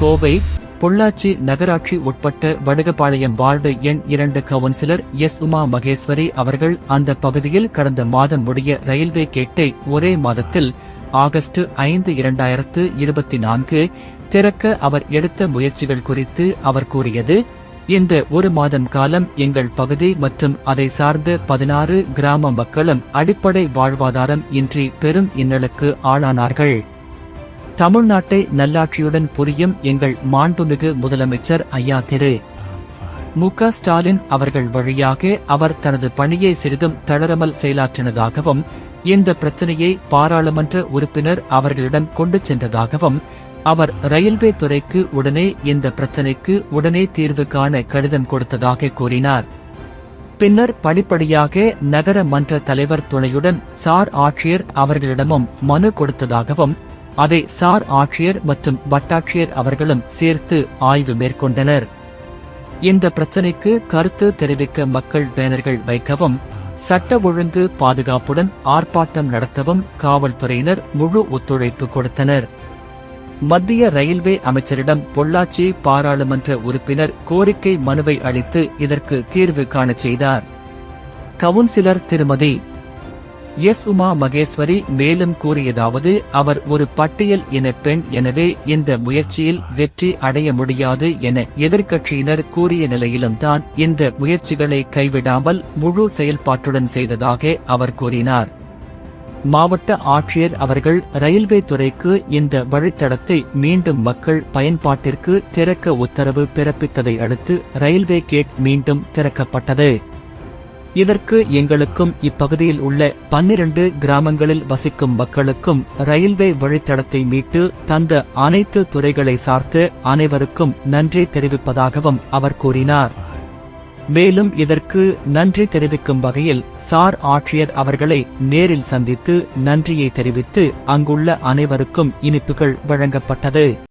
கோவை பொள்ளாச்சி நகராட்சி உட்பட்ட வடுகபாளையம் வார்டு எண் இரண்டு கவுன்சிலர் எஸ் உமா மகேஸ்வரி அவர்கள் அந்த பகுதியில் கடந்த மாதம் முடிய ரயில்வே கேட்டை ஒரே மாதத்தில் ஆகஸ்ட் ஐந்து இரண்டாயிரத்து இருபத்தி நான்கு திறக்க அவர் எடுத்த முயற்சிகள் குறித்து அவர் கூறியது இந்த ஒரு மாதம் காலம் எங்கள் பகுதி மற்றும் அதை சார்ந்த பதினாறு கிராம மக்களும் அடிப்படை வாழ்வாதாரம் இன்றி பெரும் இன்னலுக்கு ஆளானார்கள். தமிழ்நாட்டை நல்லாட்சியுடன் புரியும் எங்கள் மாண்புமிகு முதலமைச்சர் ஐயா திரு. மு. க. ஸ்டாலின் அவர்கள் வழியாக அவர் தனது பணியை சிறிதும் தளராமல் செயலாற்றினதாகவும் இந்த பிரச்சனையை பாராளுமன்ற உறுப்பினர் அவர்களிடம் கொண்டு சென்றதாகவும் அவர் ரயில்வே துறைக்கு உடனே இந்த பிரச்சினைக்கு உடனே தீர்வு காண கடிதம் கொடுத்ததாக கூறினார். பின்னர் படிப்படியாக நகர மன்ற தலைவர் துணையுடன் சார் ஆட்சியர் அவர்களிடமும் மனு கொடுத்ததாகவும் அதை சார் ஆட்சியர் மற்றும் வட்டாட்சியர் அவர்களும் சேர்த்து ஆய்வு மேற்கொண்டனர். இந்த பிரச்சினைக்கு கருத்து தெரிவிக்க மக்கள் பேனர்கள் வைக்கவும் சட்ட ஒழுங்கு பாதுகாப்புடன் ஆர்ப்பாட்டம் நடத்தவும் காவல்துறையினர் முழு ஒத்துழைப்பு கொடுத்தனர். மத்திய ரயில்வே அமைச்சரிடம் பொள்ளாச்சி பாராளுமன்ற உறுப்பினர் கோரிக்கை மனுவை அளித்து இதற்கு தீர்வு காணச் செய்தார். கவுன்சிலர் திருமதி எஸ் உமா மகேஸ்வரி மேலும் கூறியதாவது அவர் ஒரு பட்டியல் இன பெண் எனவே இந்த முயற்சியில் வெற்றி அடைய முடியாது என எதிர்க்கட்சியினர் கூறிய நிலையிலும் தான் இந்த முயற்சிகளை கைவிடாமல் முழு செயல்பாட்டுடன் செய்ததாக அவர் கூறினார். மாவட்ட ஆட்சியர் அவர்கள் ரயில்வே துறைக்கு இந்த வழித்தடத்தை மீண்டும் மக்கள் பயன்பாட்டிற்கு திறக்க உத்தரவு பிறப்பித்ததை அடுத்து ரயில்வே கேட் மீண்டும் திறக்கப்பட்டது. இதற்கு எங்களுக்கும் இப்பகுதியில் உள்ள பன்னிரண்டு கிராமங்களில் வசிக்கும் மக்களுக்கும் ரயில்வே வழித்தடத்தை மீட்டு தந்த அனைத்து துறைகளை சார்த்து அனைவருக்கும் நன்றி தெரிவிப்பதாகவும் அவர் கூறினார். மேலும் இதற்கு நன்றி தெரிவிக்கும் வகையில் சார் ஆட்சியர் அவர்களை நேரில் சந்தித்து நன்றியை தெரிவித்து அங்குள்ள அனைவருக்கும் இனிப்புகள் வழங்கப்பட்டது.